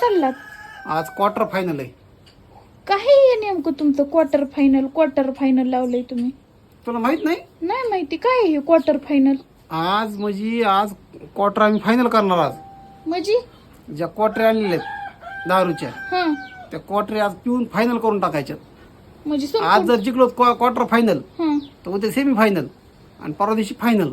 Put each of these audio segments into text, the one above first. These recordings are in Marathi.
चाललात? आज क्वार्टर फायनल आहे. काय आहे नेमकं तुमचं क्वार्टर फायनल क्वार्टर फायनल लावलंय तुम्ही. तुला माहीत नाही? नाही माहिती. काय आहे क्वार्टर फायनल आज म्हणजे आज क्वार्टर आम्ही फायनल करणार आज. म्हणजे? ज्या क्वार्टर आणलेल्या दारूच्या हा. त्या क्वार्टर आज पिऊन फायनल करून टाकायच्या म्हणजे आज जर जिंकलो क्वार्टर फायनल हा. तर उद्या सेमी फायनल आणि परवा दिवशी फायनल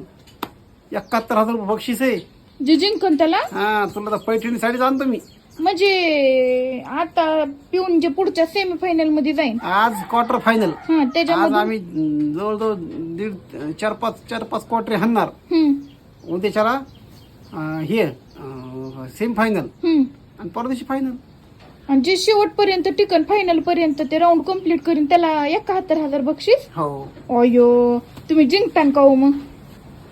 एकाहत्तर हजार रुपये बक्षीस आहे. जे जिंकन त्याला? हा तुला तर पैठणी साडीच आणतो मी. म्हणजे आता पिऊन जे पुढच्या सेमी फायनलमध्ये जाईन. आज क्वार्टर फायनल हा आज त्याच्यामध्ये आम्ही जवळजवळ दीड चार पाच चार पाच क्वार्टर हाणणार. हम्म. उद्याच्याला अं, हे सेमी फायनल हम्म. आणि परवा दिवशी फायनल आणि जे शेवटपर्यंत टिकन फायनल पर्यंत ते राऊंड कंप्लीट करीन त्याला एकाहत्तर हजार बक्षीस? हो. अयो तुम्ही जिंकतान का हो मग?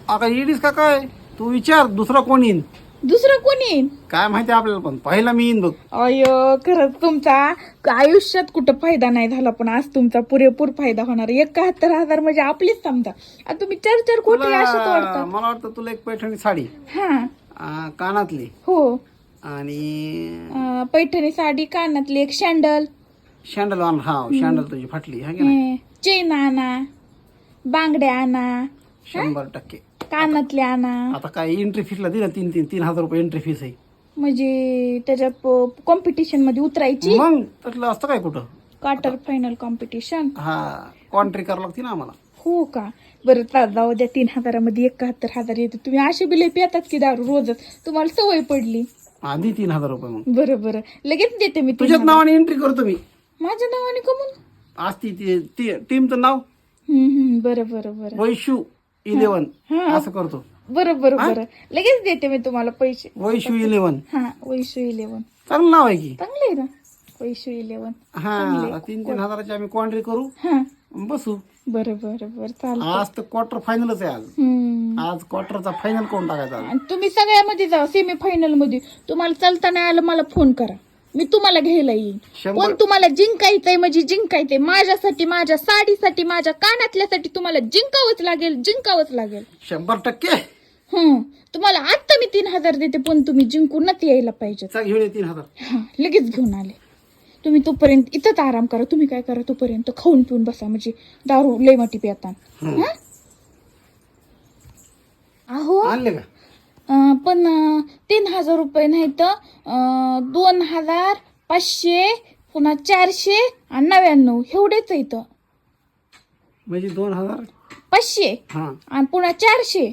आता येडीस का काय? तू विचार दुसरा कोण येईन? दुसरं कोणी येईन काय माहिती आपल्याला पण. पहिला मी येईन बघ. अयो खरंच तुमचा आयुष्यात कुठं फायदा नाही झाला पण आज तुमचा पुरेपूर फायदा होणार. एकाहत्तर हजार म्हणजे आपलीच समजा. आता तुम्ही चार चार कोटी तुला- अशाच वाटतं मला वाटतं तुला एक पैठणी साडी. हा. कानातली. हो. आणि अं, पैठणी साडी कानातली एक शँडल शँडल आण. हा शँडल तुझी फाटली. हा की नाही? चेन आणा बांगड्या आणा. शंभर टक्के. कानातले आणा आता काय एंट्री फीसला दे ना तीन तीन तीन हजार रुपये एंट्री फीस आहे. म्हणजे त्याच्यात कॉम्पिटिशनमध्ये उतरायची? मग? तसलं असतं काय कुठं? क्वार्टर फायनल कॉम्पिटिशन हा कॉन्ट्री करावं लागते ना आम्हाला. हो का? बरं चा- जाऊ द्या तीन हजारामध्ये एकाहत्तर हजार येते. तुम्ही असे बिले पितात की दारू रोजच. तुम्हाला सवय पडली. आधी तीन हजार रुपये मग. बरं बरं. लगेच देते मी तीन तुझ्याच हजार. नावाने एंट्री करतो मी. माझ्या नावाने कमून आज ती ती- ती टीमचं नाव? हम्म, हम्म, बरं बरं बरं. वैशू. इलेव्हन हा. असं करतो. बरं बरं बरं. लगेच देते मी तुम्हाला पैसे. वैशू इलेव्हन हा वैशू इलेवन चांगलं नाव आहे की? चांगलं आहे ना? वैशू इलेवन हा तीन तीन हजाराची आम्ही कॉन्ट्री करू. हा. बसू. बरं बरं बरं. चालेल आज तर क्वार्टर फायनलच आहे आज. आज क्वार्टरचा फायनल करून टाकायचा तुम्ही सगळ्यामध्ये जा सेमी फायनलमध्ये. तुम्हाला चालता नाही आलं मला फोन करा. मी तुम्हाला घ्यायला येईन. शंभर पण तुम्हाला जिंकायचंय म्हणजे जिंकायचंय. माझ्यासाठी माझ्या साडीसाठी माझ्या कानातल्यासाठी तुम्हाला जिंकावंच लागेल जिंकावंच लागेल. शंभर टक्के. हं. तुम्हाला आता मी तीन हजार देते पण तुम्ही जिंकूनच यायला पाहिजे घेऊन ये तीन हजार. हा लगेच घेऊन आले. तुम्ही तोपर्यंत इथंच आराम करा. तुम्ही काय करा तोपर्यंत खाऊन पिऊन बसा म्हणजे दारू लय मोठी हं. अहो? आणले का? पण तीन हजार रुपये नाही तर दोन हजार पाचशे पुन्हा चारशे आणि नव्याण्णव. एवढेच इथं. म्हणजे दोन हजार? पाचशे. हा. आणि पुन्हा चारशे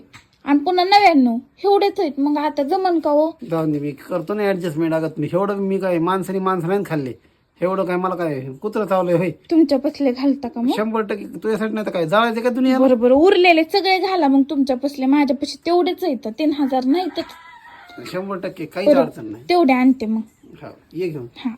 आणि पुन्हा नव्याण्णव. एवढेच आहेत. मग आता जमन का हो? जाऊन दे. मी करतो ना ऍडजस्टमेंट अगत मी एवढं मी काय माणसाने माणसं नाही खाल्ले. एवढं काय मला काय कुत्र चावलंय होय? तुमच्या पसले घालता का मग? शंभर टक्के तुझ्यासाठी नाही तर काय? जाळायचं का दुनिया बरं बरं उरलेले सगळे घाला मग तुमच्या पसले. माझ्या पशी तेवढेच येतं तीन हजार नाही तर शंभर टक्के काहीच अडचण नाही. तेवढे आणते मग. हा ये घेऊन. हा.